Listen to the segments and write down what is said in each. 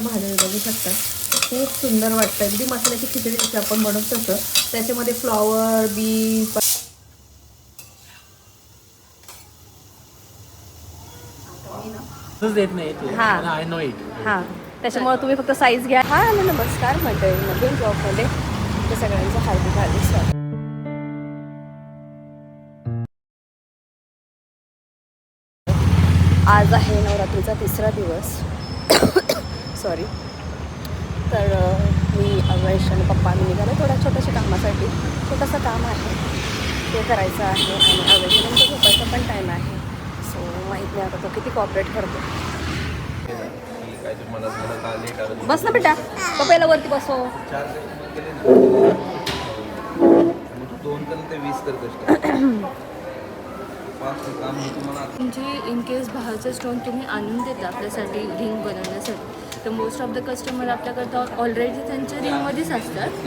भाज्या बघू शकता. खूप सुंदर वाटतं अगदी मसाल्याची खिचडी जशी आपण बनवतो तसं त्याच्यामध्ये फ्लॉवर बी देत नाही हा. हां त्याच्यामुळे तुम्ही फक्त साईज घ्या. हा नमस्कार. मंडळी नवीन ब्लॉगमध्ये तुमच्या सगळ्यांचं हार्दिक हार्दिक स्वागत. आज आहे नवरात्रीचा तिसरा दिवस. सॉरी तर मी अवैश आणि पप्पा आम्ही निघालो थोड्या छोट्याशा कामासाठी. छोटंसं काम आहे. ते करायचं आहे आणि अवैश नंतर म्हणजे झोपायचा पण टाईम आहे. सो माहीत नाही आता तो किती कॉपरेट करतो. बस ना बेटा. पप्पाला वरती बसो म्हणजे इन केस बाहेरचे स्टोन तुम्ही आणून देता आपल्यासाठी रिंग बनवण्यासाठी. तर मोस्ट ऑफ द कस्टमर आपल्याकडं ऑलरेडी त्यांच्या रिंगमध्येच असतात.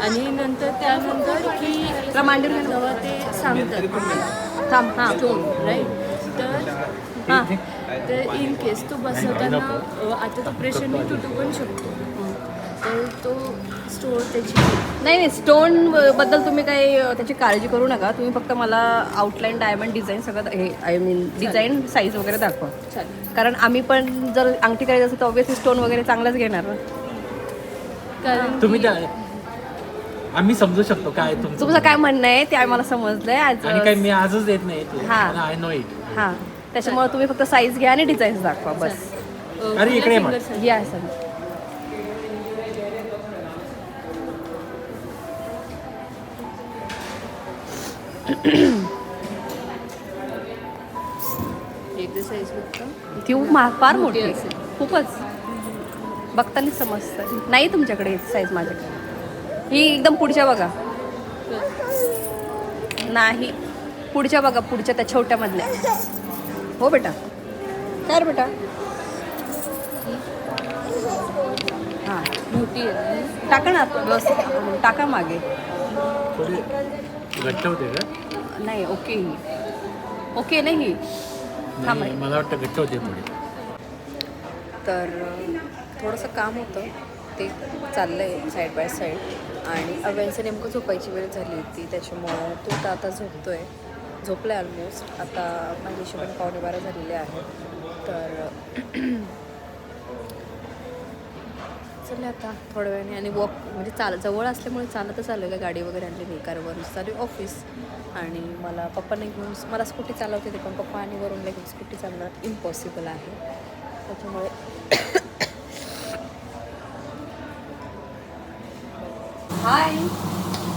आणि नंतर त्यानंतर की ना. जेव्हा ते सांगतात. थांब हां. राईट तर हां. तर इन केस तो बसवताना आता तो प्रेशरने तुटू पण शकतो. तर तो स्टोर त्याची नाही नाही स्टोनबद्दल तुम्ही काही त्याची काळजी करू नका. तुम्ही फक्त मला आउटलाईन डायमंड डिझाईन सगळं हे आय मीन डिझाईन साईज वगैरे दाखवा. कारण आम्ही पण जर अंगठी करायचं असेल तर ऑब्विसली स्टोन वगैरे चांगलाच घेणार ना. कारण तुम्ही त्या आम्ही समजू शकतो काय तुमचं तुमचं काय म्हणणं. आहे ते आम्हाला समजलंय. आज आणि काय मी आजच देत नाही तू. हा. आय नो इट हां. त्याच्यामुळे तुम्ही फक्त साईज घ्या आणि डिझाईन्स दाखवा बस. अरे इकडे मग. या सर. ती मा- फार मोठी असेल. खूपच. बघताना समजतं नाही तुमच्याकडे साईज माझ्याकडे. ही एकदम पुढच्या बघा. नाही. पुढच्या बघा पुढच्या त्या छोट्या मधल्या हो बेटा. काय रे बेटा. हां. मोठी टाका ना व्यवस्थित टाका मागे. थोडी घट्ट होते का? नाही ओके ही ओके नाही थांबा. मला वाटतं घट्ट होते थोडी तर थोडंसं काम होतं. ते चाललं आहे साईड बाय साईड आणि अव्यांचं नेमकं झोपायची वेळ झाली होती. त्याच्यामुळं तो तर आता झोपतो आहे झोपला आहे ऑलमोस्ट आता माझ्या हिशोबाने पावणे बारा झालेले आहेत. तर चले आता थोड्या वेळाने आणि वॉक म्हणजे चाल जवळ असल्यामुळे चालतच आलं का गाडी वगैरे आणली नाही कारण वरून चालू ऑफिस आणि मला पप्पाने घेऊन मला स्कूटी चालवते ते पण पप्पा आणि वरून घेऊन स्कूटी चालवणं इम्पॉसिबल आहे. त्याच्यामुळे हाय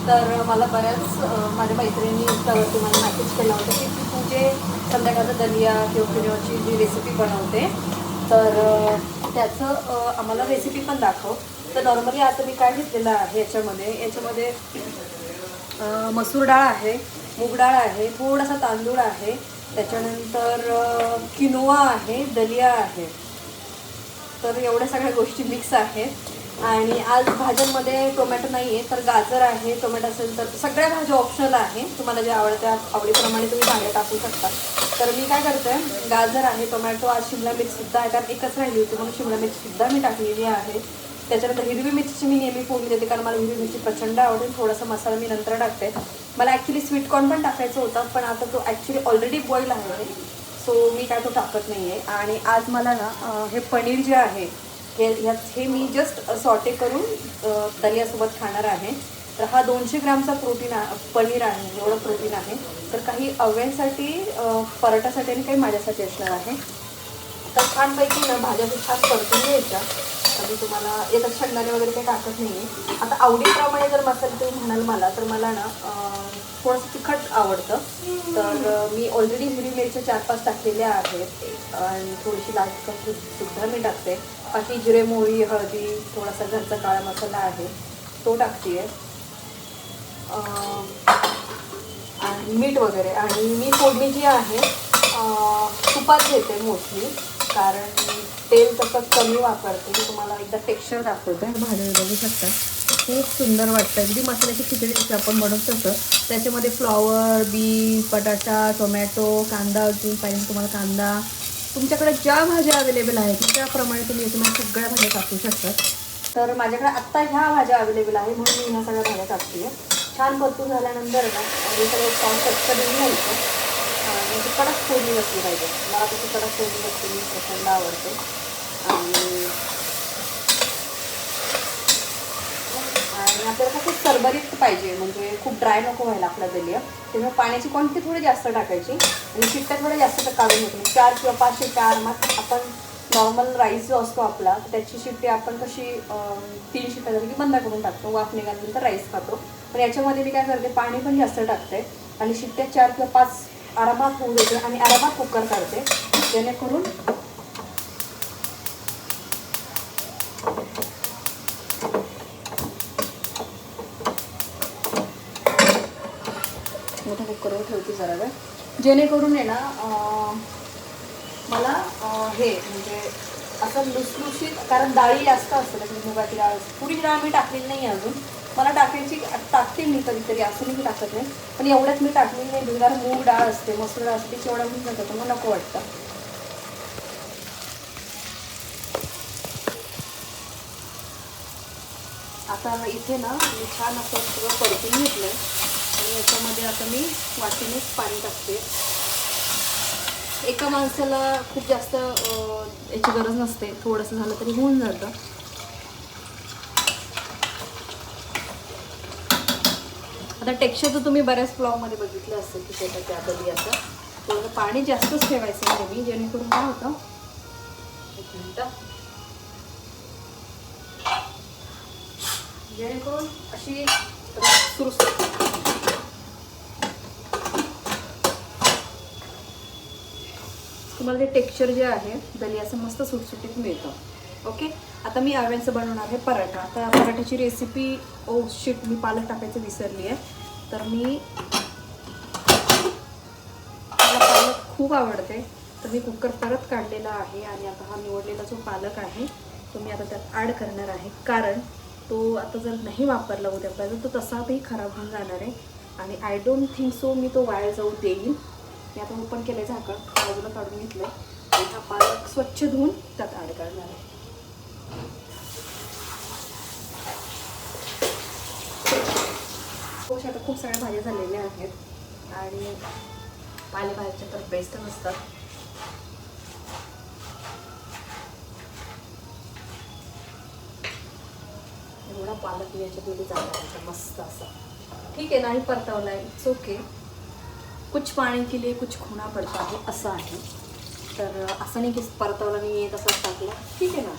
तर मला बऱ्याच माझ्या मैत्रिणी इंस्टावरती मला मॅसेज केला होता की तू जे संध्याकाळचा दलिया किंवा किंवाची जी रेसिपी बनवते तर त्याचं आम्हाला रेसिपी पण दाखव. तर नॉर्मली आता मी काय घेतलेलं आहे याच्यामध्ये याच्यामध्ये मसूर डाळ आहे मूग डाळ आहे थोडासा तांदूळ आहे त्याच्यानंतर किनोवा आहे दलिया आहे. तर एवढ्या सगळ्या गोष्टी मिक्स आहेत. आणि आज भाज्यांमध्ये टोमॅटो नाही आहे तर गाजर आहे टोमॅटो असेल तर सगळ्या भाज्या ऑप्शनल आहे. तुम्हाला जे आवडत्या आवडीप्रमाणे तुम्ही भाज्या टाकू शकता. तर मी काय करते गाजर आहे टोमॅटो आज शिमला मिरचीसुद्धा आहे कारण एकच राहिली होती म्हणून शिमला मिरचीसुद्धा मी टाकलेली आहे. त्याच्यानंतर हिरवी मिरची मी नेहमी फोडणी देते कारण मला हिरवी मिरची प्रचंड आवडेल थोडासा मसाला मी नंतर टाकते. मला ॲक्च्युली स्वीट कॉर्न पण टाकायचं होतं पण आता तो ॲक्च्युली ऑलरेडी बॉईल आहे. सो मी काय तो टाकत नाही आहे आणि आज मला ना हे पनीर जे आहे हे ह्याच हे मी जस्ट सॉटे करून दलियासोबत खाणार आहे. तर हा दोनशे ग्रामचा प्रोटीन पनीर आहे एवढं प्रोटीन आहे. तर काही अव्यांसाठी पराठासाठी आणि काही माझ्यासाठी असणार आहे. तर छानपैकी ना भाज्या छान परतून घ्यायच्या तर तुम्हाला याच्यात शेंगदाणे वगैरे काही टाकत नाही आहे आता आवडीप्रमाणे जर मसाले तुम्ही म्हणाल मला तर मला ना थोडंसं तिखट आवडतं. तर मी ऑलरेडी हिरवी मिरच्या चार पाच टाकलेल्या आहेत. आणि थोडीशी लाल सुद्धा मी टाकते. बाकी जिरे मोहरी हळदी थोडासा घरचा काळा मसाला आहे तो टाकते आहे आणि मीठ वगैरे. आणि मी फोडणी जी आहे तुपात घेते मोस्टली कारण तेल तसं कमी वापरते. मी तुम्हाला एकदा टेक्स्चर दाखवते. भाज्या बघू शकता. खूप सुंदर वाटतं. अगदी मसाल्याची खिचडी आपण बनवत तसं त्याच्यामध्ये फ्लॉवर बीन्स बटाटा टोमॅटो कांदा अजून पाहिजे तुम्हाला कांदा. तुमच्याकडे ज्या भाज्या अवेलेबल आहेत त्याप्रमाणे तुम्ही याच्यामध्ये सगळ्या भाज्या टाकू शकतात तर माझ्याकडे आत्ता ह्या भाज्या अवेलेबल आहे म्हणून मी ह्या सगळ्या भाज्या टाकते. छान परतून झाल्यानंतर ना हे सगळं छान कच्चं देऊन घ्यायचं आणि ती कडक फोडणी असली पाहिजे. मला तशी कडक फोडणी असते मी प्रचंड आवडते. आणि आणि आपल्याला कसं सरभरीत पाहिजे म्हणजे खूप ड्राय नको व्हायला आपला दलिया. त्यामुळे पाण्याची क्वांटिटी थोडी जास्त टाकायची. आणि चिट्ट्या थोड्या जास्त काढून घेतो चार किंवा पाचशे चार मग आपण नॉर्मल राईस जो असतो आपला त्याची शिट्टी आपण कशी तीन शिट्ट्या झाली की बंद करून टाकतो. वाफ निघाल्यानंतर राईस खातो. पण याच्यामध्ये मी काय करते पाणी पण जास्त टाकते आणि शिट्ट्या चार किंवा पाच आरामात होऊ देते आणि आरामात कुकर काढते जेणेकरून मोठ्या कुकरवर ठेवते जरा वेळ. जेणेकरून आहे ना मला हे म्हणजे असं लुसलुशीत कारण डाळी जास्त असतं त्याच्यात मुगाची डाळ असते पुरी डाळ मी टाकलेली नाही आहे अजून. मला टाकायची टाकते मी कधीतरी असं मी टाकत नाही. पण एवढ्यात मी टाकलेली नाही म्हणजे मूग डाळ असते मसूर डाळ असते त्याची एवढ्या मी नका मग नको वाटतं. आता इथे ना मी छान असं सगळं परतून घेतलं आणि याच्यामध्ये आता मी वाटीनेच पाणी टाकते. एका माणसाला खूप जास्त याची गरज नसते. थोडंसं झालं तरी होऊन जातं. आता टेक्स्चर तर तुम्ही बऱ्याच फ्लॉमध्ये बघितलं असेल की त्याच्या त्या दलियाचं थोडं पाणी जास्तच ठेवायचं आहे मी जेणेकरून काय होतं? एक मिनटं. जेणेकरून अशी सुरसुर. तुम्हाला ते टेक्स्चर जे आहे दलियाचं मस्त सुटसुटीत मिळतं. ओके आता मी अव्यांचं बनवणार आहे पराठा. आता पराठ्याची रेसिपी ओ शिट मी पालक टाकायचं विसरली आहे तर मी मला पालक खूप आवडते. तर मी कुकर परत काढलेला आहे आणि आता हा निवडलेला जो पालक आहे तो मी आता त्यात ॲड करणार आहे. कारण तो आता जर नाही वापरला उद्यापर्यंत तो तसाही खराब होऊन जाणार आहे. आणि आय डोंट थिंक सो मी तो वाया जाऊ देईन. मी आता ओपन केलं आहे झाकण बाजूला काढून घेतलं आणि हा पालक स्वच्छ धुवून त्यात ॲड करणार आहे. आता खूप सगळ्या भाज्या झालेल्या आहेत. आणि पालेभाज्या तर बेस्ट नसतात. एवढा पालक याच्या दिली जाणार मस्त असा. ठीक आहे नाही परतवला इट्स ओके कुछ पाणी के लिए कुछ खुणा पडता आहे असं आहे. तर असं नाही की परतवला मी येत तसाच टाकला. ठीक आहे ना?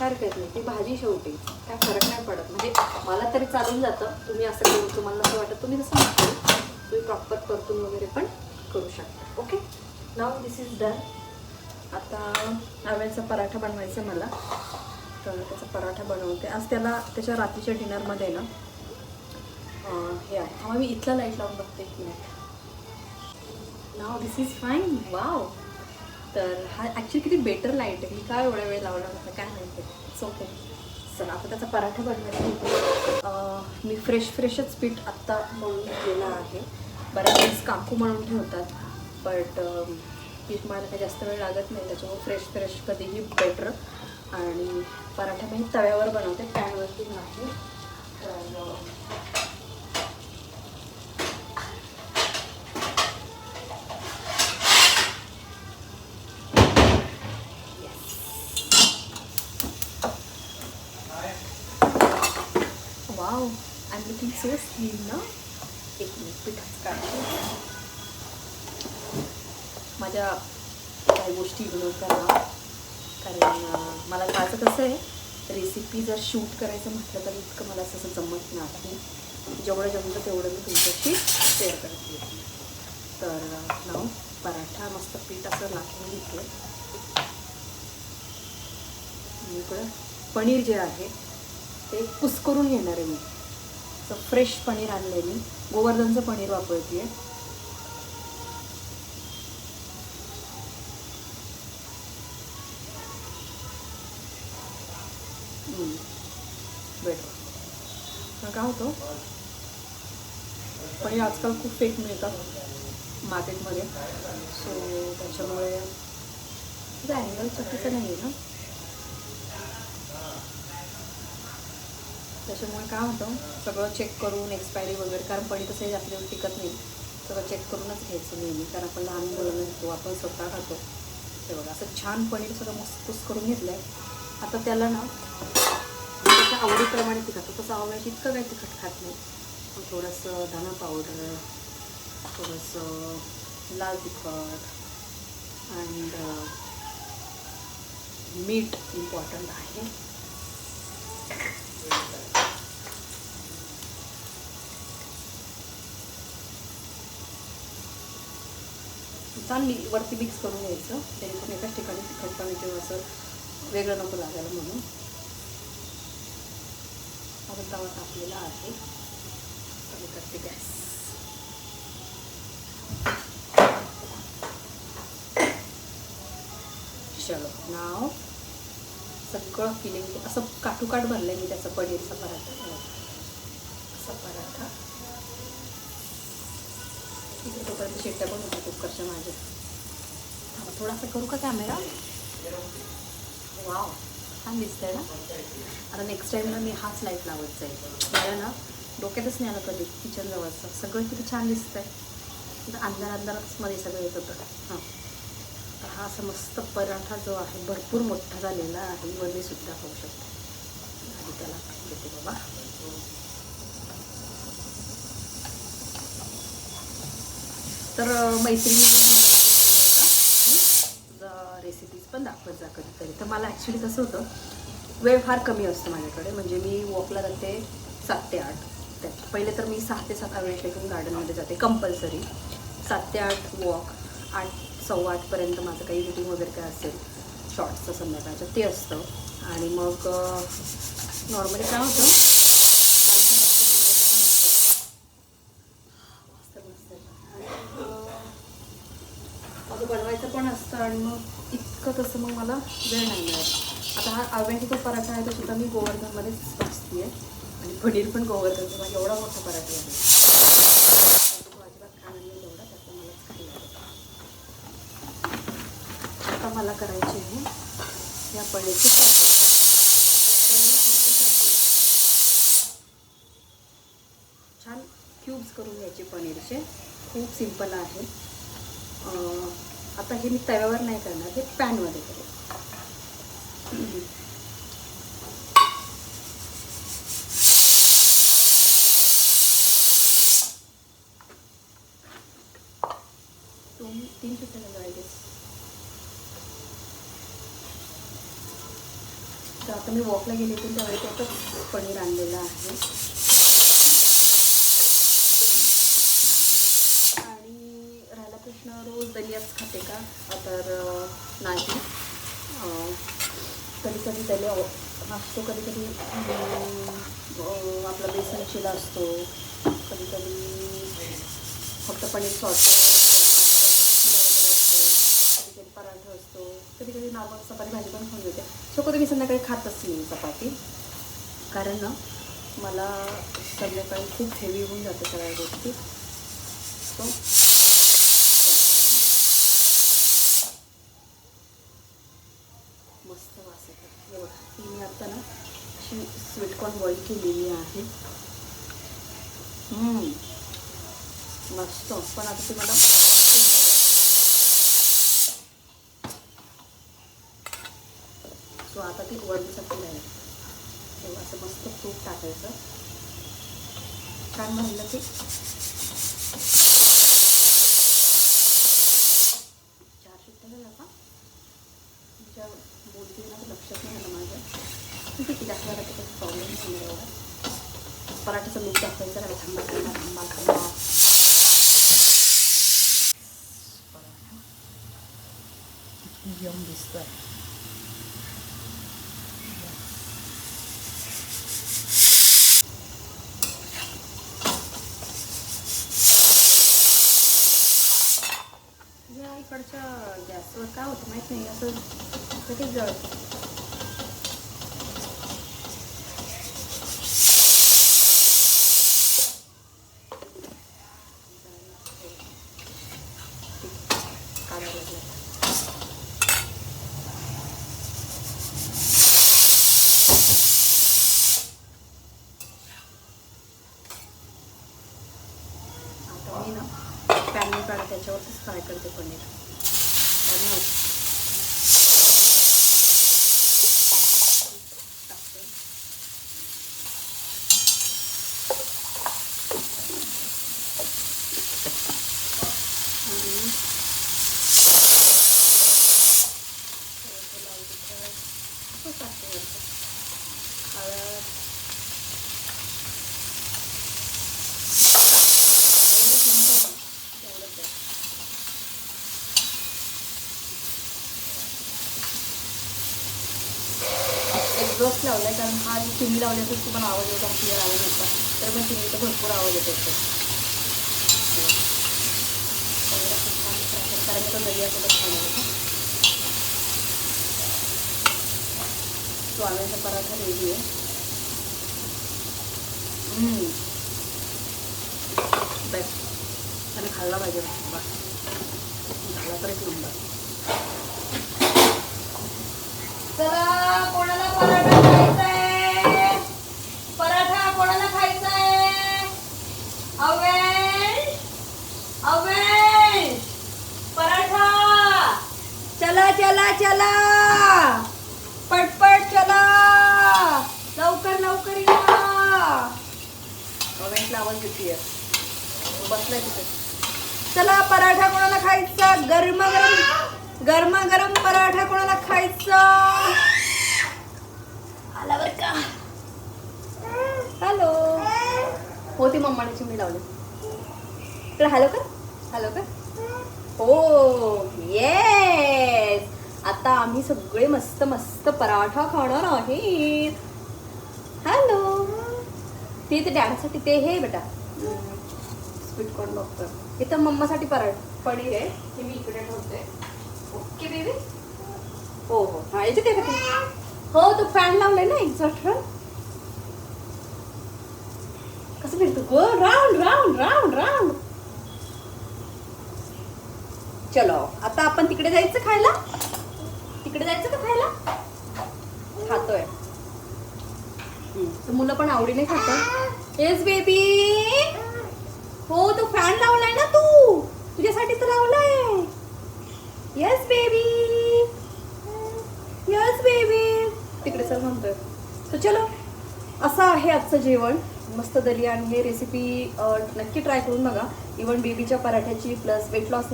हरकत नाही. ती भाजी शेवटी. काय फरक नाही पडत. म्हणजे मला तरी चालून जातं. तुम्ही असं करून तुम्हाला असं वाटत. तुम्ही तसं नका तुम्ही प्रॉपर परतून वगैरे पण करू शकता. Okay now this is done आता आव्याचा पराठा बनवायचा आहे मला. तर त्याचा पराठा बनवते. आज त्याला त्याच्या रात्रीच्या डिनरमध्ये ना हे आहे. मग मी इथला लाइट लावून बघते. एक minute now this is fine wow तर हा ॲक्च्युली किती बेटर लाइट आहे. मी काय एवढा वेळ लावला होता? काय माहिती. इट्स ओके चला आता त्याचा पराठा बनवायचा मी फ्रेश फ्रेशच पीठ आत्ता मळून घेतलेलं आहे. बऱ्याच वेळेस काकू म्हणून ठेवतात बट पीठ मला काही जास्त वेळ लागत नाही. त्याच्यामुळे फ्रेश फ्रेश कधीही बेटर आणि पराठा मी तव्यावर बनवते पॅनवरती नाही. तर wow I am looking so slim ना एक मिनिट पिठाच काढते माझ्या काही गोष्टी इग्नोर करा कारण मला माझं कसं आहे रेसिपी जर शूट करायचं म्हटलं तर इतकं मला असं जमत नाही. जेवढं जमतं तेवढं मी तुमच्याशी शेअर करते. तर नाव पराठा मस्त पीठ असं लाटून घेते. इकडं पनीर जे आहे ते कुस्करून घेणार आहे मी. असं फ्रेश पनीर आणलं आहे मी. गोवर्धनचं पनीर वापरते बेटर मग काय होतं? पनीर आजकाल खूप फेक मिळतात मार्केटमध्ये. सो त्याच्यामुळे तुझं अँगल चुकीचं नाही आहे ना? त्याच्यामुळे काय होतं? सगळं चेक करून एक्सपायरी वगैरे कारण पडी तसंही आपल्याला टिकत नाही. सगळं चेक करूनच घ्यायचं नेहमी. कारण आपण लहान मुलं घेतो आपण स्वतः खातो. ते बघा असं छान पनीर सगळं मस्तूस करून घेतलं आहे आता त्याला ना त्याच्या आवडीप्रमाणे तिखट तसं आवडायची इतकं काही तिखट खात नाही. मग थोडंसं धना पावडर थोडंसं लाल तिखट अँड मीठ इम्पॉर्टंट आहे. छान मी वरती मिक्स करून घ्यायचं. जेणेकरून एकाच ठिकाणी तिखटपणे किंवा असं वेगळं नको लागायला म्हणून. आता तवा तापलेला आहे. कमी करते गॅस. चलो नाव सगळं फिलिंग असं काठोकाठ भरलं आहे मी त्याचं पनीरचा पराठा. शिट्ट्या पण होत्या कुकरच्या माझ्या थोडासा करू का कॅमेरा वाव छान दिसतंय ना? आता नेक्स्ट टाईमला मी हाच लाइट लावत जाईल. मला ना डोक्यातच नाही आलं कधी किचन जवळचं. सगळं किती छान दिसतंय. अंधार अंधारातच मध्ये सगळं येत होतं. हां. तर हा असा मस्त पराठा जो आहे भरपूर मोठा झालेला आहे वरती सुद्धा खाऊ शकतो. आणि त्याला देते बाबा. तर मैत्रिणी रेसिपीज पण दाखवत जा कधीतरी. तर मला ॲक्च्युली कसं होतं वेळ फार कमी असतो माझ्याकडे. म्हणजे मी वॉकला जाते सात ते आठ. त्यात पहिले तर मी सहा ते सात अवेळेस गार्डनमध्ये जाते कंपल्सरी सात ते आठ वॉक आठ सव्वा आठपर्यंत माझं काही रिटिंग वगैरे काय असेल शॉर्ट्सचं संध्याकाळचं ते असतं. आणि मग नॉर्मली काय होतं माणसाला असं बनवायचं पण असतं. मस्त मस्त आणि मग, माझं पण असतं आणि मग इतकं तसं मग मला वेळ नाही मिळत. आता हा आव्यांटीचा पराठा आहे तो सुद्धा मी गोवर्धनमध्येच भाजते आणि पनीर पण गोवर्धनचा माझा म्हणजे एवढा मोठा पराठा आहे. तो अजिबात त्याचं आता मला करायचे आहे या पनीरची छान क्यूब्स करून घ्यायचे पनीरचे. खूप सिंपल आहे. आता हे मी तव्यावर नाही करणार हे पॅनमध्ये करेल दोन तीन शिट्ट्या झाल्या तर आता मी वॉकला गेले होते त्यावेळी त्याचं पनीर आणलेलं आहे आणि राहिला प्रश्न रोज दलियाच खाते का? तर नाही. कधीकधी कधी कधी दलिया असतो कधी कधी आपला बेसन चिला असतो. कधी कधी फक्त पनीर सॉस कधी कधी पराठा असतो कधी कधी नॉर्मल चपाती भाजी पण खाऊन घेते सो कधी मी संध्याकाळी खातच नाही चपाती. कारण ना मला संध्याकाळी खूप हेवी होऊन जाते सगळ्या गोष्टी. सो मस्त वास येतात हे बघा ती मी आता ना अशी स्वीटकॉर्न बॉईल केलेली आहे. मस्त. पण आता ते मला सो आता ती वरण्यासाठी नाही तेव्हा असं मस्त तूप टाकायचं. छान म्हणलं की चार शिट्ट्या झाल्या का तुमच्या बोलते ना तर लक्षात नाही आलं माझ्या ठीक आहे जास्त काही प्रॉब्लेम नाही एवढा पराठ्याचा लूक दाखवायचा का थांबा थांबा थांबा थांबा. यम दिसतोय. या इकडच्या गॅसवर काय होतं माहीत नाही असं लगेच जळतं काढायला लागलं असंच फ्राय करते पनीर आणि टाकते. आणि थोडंसं लाल तिखट असंच टाकते वरती. हळद जेवढं तुमचं तेवढंच द्या. रोज लावला आहे कारण हा जो चिमणी लावली पण आवाज होता क्लिअर आवाज होता तर पण चिमणीचा भरपूर आवाज येतो. कारण तो दर्यासोबत छान होता तो पराठा रेडी आहे. बेस्ट आणि खाल्ला पाहिजे. बा झाला तर एक नंबर चला कोणाला पराठा खायचा आहे पराठा कोणाला खायचा आहे अवेश अवेश पराठा चला चला चला पटपट चला लवकर लवकर या अवेशला आवाज देते बसलाय तिथे चला पराठा कोणाला खायचा गरमागरम गरमागरम पराठा कोणाला खायचा आला बर का हॅलो हो ती मम्माने चिमणी लावली. तर हॅलो कर. हॅलो कर. हो येस. आता आम्ही सगळे मस्त मस्त पराठा खाणार आहेत. हॅलो. ते ते डॅडसाठी ते हे बेटा. स्वीट कॉर्न बघतो इथं मम्मासाठी पराठ. पनीर आहे हे मी इकडे ठेवते. ओके बेबी हो हो. हा का ते? हो तो फॅन लावलाय ना एक्झॉस्ट फॅन कसं फिरतो हो राऊंड राऊंड राऊंड राऊंड चलो आता आपण तिकडे जायचं खायला? तिकडे जायचं का खायला? खातोय. तर मुलं पण आवडीने खात येस बेबी हो तो फॅन लावलाय ना तू. तुझ्यासाठी तर लावलाय. येस बेबी येस बेबी तिकडे चल म्हणतोय. तर चलो असं आहे आजचं जेवण. मस्त दलिया आणि हे रेसिपी नक्की ट्राय करून बघा. इवन बेबीच्या पराठ्याची प्लस वेट लॉस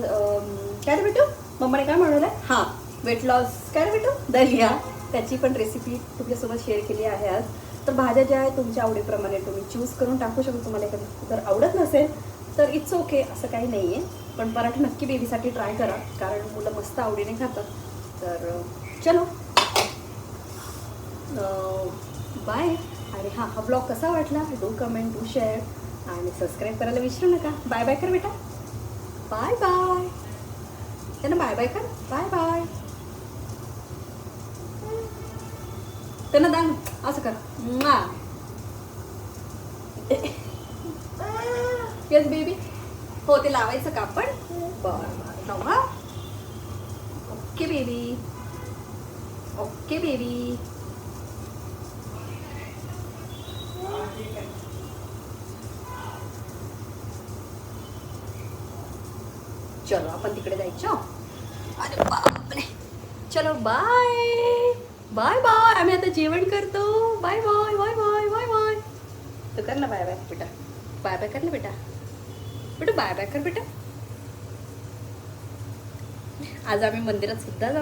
काय रे भेटू मम्माने काय म्हणवलं हां वेट लॉस काय रे भेटू दलिया त्याची पण रेसिपी तुमच्यासोबत शेअर केली आहे आज. तर भाज्या ज्या आहेत तुमच्या आवडीप्रमाणे तुम्ही चूज करून टाकू शकतो तुम्हाला एखादी. जर आवडत नसेल तर इट्स ओके असं काही नाही आहे पण पराठा नक्की बेबीसाठी ट्राय करा. कारण मुलं मस्त आवडीने खातात. तर चलो. बाय आणि हा हा ब्लॉग कसा वाटला डू कमेंट डू शेअर आणि सबस्क्राईब करायला विसरू नका. बाय बाय कर बेटा. बाय बाय त्यांना बाय बाय कर. बाय बाय त्यांना दान. असं कर. येस बेबी हो ते लावायचं का आपण बरं. जाऊ ओके बेबी ओके बेबी चलो आपण तिकडे जायचो. अरे बापरे. चलो बाय बाय बाय आम्ही आता जेवण करतो. Bye bye bye bye bye bye तू कर ना बाय बाय बेटा. बाय बाय कर ना बेटा. बेटा बाय बाय कर बेटा. आज आम्ही मंदिरात सुद्धा जाऊ